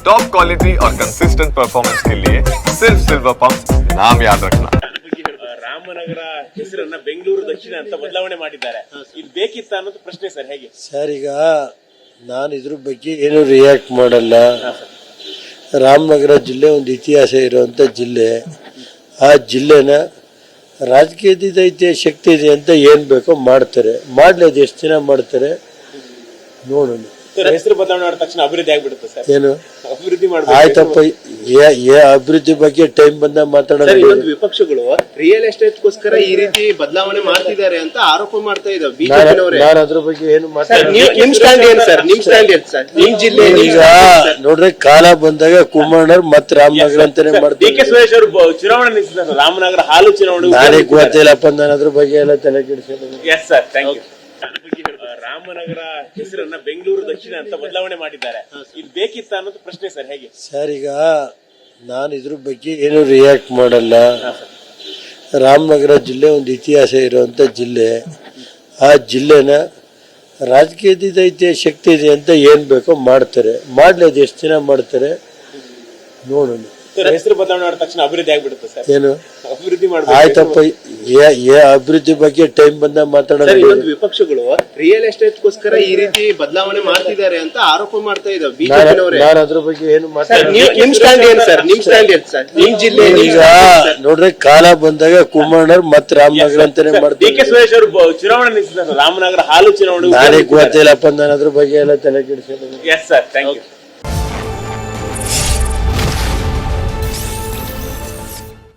Top quality और consistent performance के लिए सिर्फ सिल्वर पंप नाम याद रखना ರಾಮನಗರ ಹೆಸರನ್ನ ಬೆಂಗಳೂರು ದಕ್ಷಿಣ ಅಂತ ಬದಲಾವಣೆ ಮಾಡಿದ್ದಾರೆ ಇದು ಬೇಕಿತ್ತ ಅನ್ನೋದು ಪ್ರಶ್ನೆ ಸರ್ ಹೇಗೆ ಸರ್ ಈಗ ನಾನು ಇದ್ರ ಬಗ್ಗೆ ಏನು ರಿಯಾಕ್ಟ್ ಮಾಡಲ್ಲ ರಾಮನಗರ ಜಿಲ್ಲೆ ಒಂದು ಇತಿಹಾಸ ಇರುವಂತ ಜಿಲ್ಲೆ ಆ ಜಿಲ್ಲೆನ ರಾಜಕೀಯದಿಂದ ಐತೆ ಶಕ್ತಿ ಇದೆ ಅಂತ ಏನ್ ಬೇಕೋ ಮಾಡ್ತಾರೆ ಮಾಡ್ಲಿ ಅದು ಎಷ್ಟು ದಿನ ಮಾಡ್ತಾರೆ ನೋಡೋಣ ಸರ್ ಹೆಸರು ಬದಲಾವಣೆ ಮಾಡಿದ ತಕ್ಷಣ ಅಭಿವೃದ್ಧಿ ಆಗ್ಬಿಡುತ್ತೆ ಸರ್. ಏನು? ಅಭಿವೃದ್ಧಿ ಆಯ್ತಪ್ಪ ಏ- ಏ ಅಭಿವೃದ್ಧಿ ಬಗ್ಗೆ ಟೈಮ್ ಬಂದ ಮಾತಾಡೋದು ವಿಪಕ್ಷಗಳು ರಿಯಲ್ ಎಸ್ಟೇಟ್ ಗೋಸ್ಕರ ಈ ರೀತಿ ಬದಲಾವಣೆ ಮಾಡ್ತಿದ್ದಾರೆ ಅಂತ ಆರೋಪ ಮಾಡ್ತಾ ಇದ್ದಾರೆ ನಾನು ಬಿಜೆಪಿನವರೇ ನಾನು ಅದ್ರ ಬಗ್ಗೆ ಏನು ನಿಮ್ ಸ್ಟ್ಯಾಂಡ್ ಏನ್ ಸರ್? ನಿಮ್ ಸ್ಟ್ಯಾಂಡ್ ಏನ್ ಸರ್? ನಿಮ್ ಜಿಲ್ಲೆ ಈಗ ನೋಡ್ರಿ ಕಾಲ ಬಂದಾಗ ಕುಮಾರಣ್ಣವ್ರು ಮತ್ತೆ ರಾಮನಗರ ಅಂತಾನೆ ಡಿ ಕೆ ಮಾಡ್ತಾರೆ. ಸುರೇಶ್ ಅವರು ಚುನಾವಣೆ ನಿಲ್ಸಿದ್ದಾರೆ. ರಾಮನಗರ ಹಾಲು ಚುನಾವಣೆ ನನಗೆ ಗೊತ್ತಿಲ್ಲಪ್ಪ ನಾನು ಅದ್ರ ಬಗ್ಗೆ ಎಲ್ಲ ತಲೆ ಕೆಡಿಸಿದ್ದೀನಿ yes sir thank you Ramanagara ಹೆಸರನ್ನ ಬೆಂಗಳೂರು ದಕ್ಷಿಣ ಅಂತ ಬದಲಾವಣೆ ಮಾಡಿದ್ದಾರೆ. ಇದು ಬೇಕಿತ್ತ ಅನ್ನೋದು ಪ್ರಶ್ನೆ ಸರ್, ಹೇಗೆ? ಸರ್, ಈಗ ನಾನು ಇದ್ರ ಬಗ್ಗೆ ಏನು ರಿಯಾಕ್ಟ್ ಮಾಡಲ್ಲ. ರಾಮನಗರ ಜಿಲ್ಲೆ ಒಂದು ಇತಿಹಾಸ ಇರುವಂತ ಜಿಲ್ಲೆ. ಆ ಜಿಲ್ಲೆನ ರಾಜಕೀಯದಿಂದ ಐತೆ ಶಕ್ತಿ ಇದೆ ಅಂತ ಏನ್ ಬೇಕೋ ಮಾಡ್ತಾರೆ. ಮಾಡ್ಲಿ ಎಷ್ಟು ದಿನ ಮಾಡ್ತಾರೆ? ನೋಡೋಣ. ಹೆಸರು ಬದಲಾವಣೆ ಮಾಡಿದ ತಕ್ಷಣ ಅಭಿವೃದ್ಧಿ ಆಗ್ಬಿಡುತ್ತೆ ಸರ್. ಏನು? ಅಭಿವೃದ್ಧಿ ಆಯ್ತಪ್ಪ ಏ- ಏ ಅಭಿವೃದ್ಧಿ ಬಗ್ಗೆ ಟೈಮ್ ಬಂದ ಮಾತಾಡೋದು ವಿಪಕ್ಷಗಳು ರಿಯಲ್ ಎಸ್ಟೇಟ್ ಗೋಸ್ಕರ ಈ ರೀತಿ ಬದಲಾವಣೆ ಮಾಡ್ತಿದ್ದಾರೆ ಅಂತ ಆರೋಪ ಮಾಡ್ತಾ ಇದ್ದಾರೆ ನಾನು ಬಿಜೆಪಿನವರೇ ನಾನು ಅದ್ರ ಬಗ್ಗೆ ಏನು ಸರ್ ಮಾತಾಡ ನಿಮ್ ಸ್ಟ್ಯಾಂಡ್ ಏನ್ ಸರ್? ನಿಮ್ ಸ್ಟ್ಯಾಂಡ್ ಏನ್ ಸರ್? ನಿಮ್ ಜಿಲ್ಲೆ ಈಗ ನೋಡ್ರಿ ಕಾಲ ಬಂದಾಗ ಕುಮಾರಣ್ಣವ್ರು ಮತ್ತೆ ರಾಮನಗರ ಅಂತಾನೆ ಡಿ ಕೆ ಮಾಡ್ತಾರೆ ಸುರೇಶ್ ಅವರು ಚುನಾವಣೆ ನಿಲ್ಸಿದ್ದಾರೆ. ರಾಮನಗರ ಹಾಲು ಚುನಾವಣೆ ನನಗೆ ಗೊತ್ತಿಲ್ಲಪ್ಪ ನಾನು ಅದ್ರ ಬಗ್ಗೆ ಎಲ್ಲ ತಲೆ ಕೆಡಿಸಿದ್ದೀನಿ ಎಸ್ ಸರ್ ಥ್ಯಾಂಕ್ ಯು